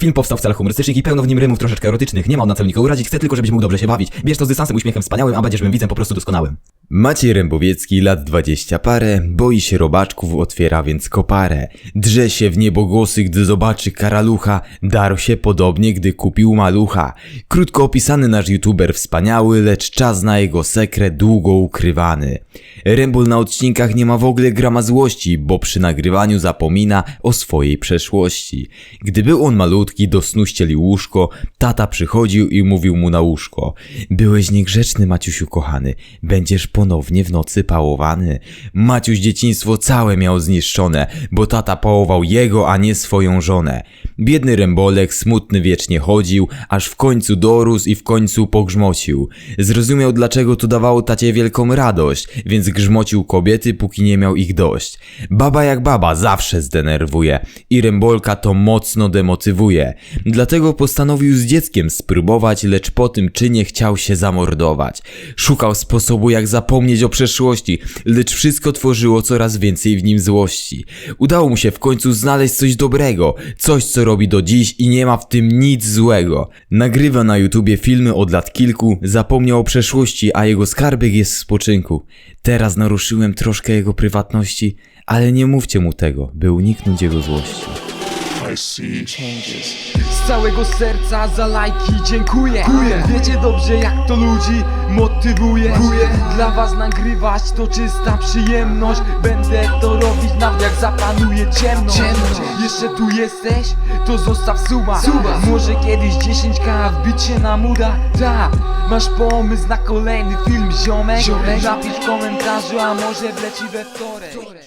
Film powstał w celach humorystycznych i pełno w nim rymów troszeczkę erotycznych. Nie ma on na celu nikogo urazić, chcę tylko, żebyś mógł dobrze się bawić. Bierz to z dystansem, uśmiechem wspaniałym, a będziesz mym widzem po prostu doskonałym. Maciej Rębowiecki, lat 20 parę, boi się robaczków, otwiera więc koparę. Drze się w niebogłosy, gdy zobaczy karalucha, darł się podobnie, gdy kupił malucha. Krótko opisany nasz youtuber wspaniały, lecz czas na jego sekret długo ukrywany. Rębol na odcinkach nie ma w ogóle grama złości, bo przy nagrywaniu zapomina o swojej przeszłości. Gdy był on malutki, do snu ścielił łóżko, tata przychodził i mówił mu na łóżko. Byłeś niegrzeczny, Maciusiu kochany, będziesz ponownie w nocy pałowany. Maciuś dzieciństwo całe miał zniszczone, bo tata pałował jego, a nie swoją żonę. Biedny rębolek smutny wiecznie chodził, aż w końcu dorósł i w końcu pogrzmocił. Zrozumiał dlaczego to dawało tacie wielką radość, więc grzmocił kobiety, póki nie miał ich dość. Baba jak baba zawsze zdenerwuje i rębolka to mocno demotywuje. Dlatego postanowił z dzieckiem spróbować, lecz po tym czynie chciał się zamordować. Szukał sposobu jak zapomnieć o przeszłości, lecz wszystko tworzyło coraz więcej w nim złości. Udało mu się w końcu znaleźć coś dobrego, coś co robi do dziś i nie ma w tym nic złego. Nagrywa na YouTubie filmy od lat kilku, zapomniał o przeszłości, a jego skarbek jest w spoczynku. Teraz naruszyłem troszkę jego prywatności, ale nie mówcie mu tego, by uniknąć jego złości. I see Z całego serca za lajki dziękuję. Wiecie dobrze jak to ludzi motywuje. Dla was nagrywać to czysta przyjemność. Będę to robić nawet jak zapanuje ciemność. Jeszcze tu jesteś? To zostaw suba. Może kiedyś 10k wbić się na muda? Ta, masz pomysł na kolejny film ziomek. Napisz w komentarzu, a może wleci we wtorek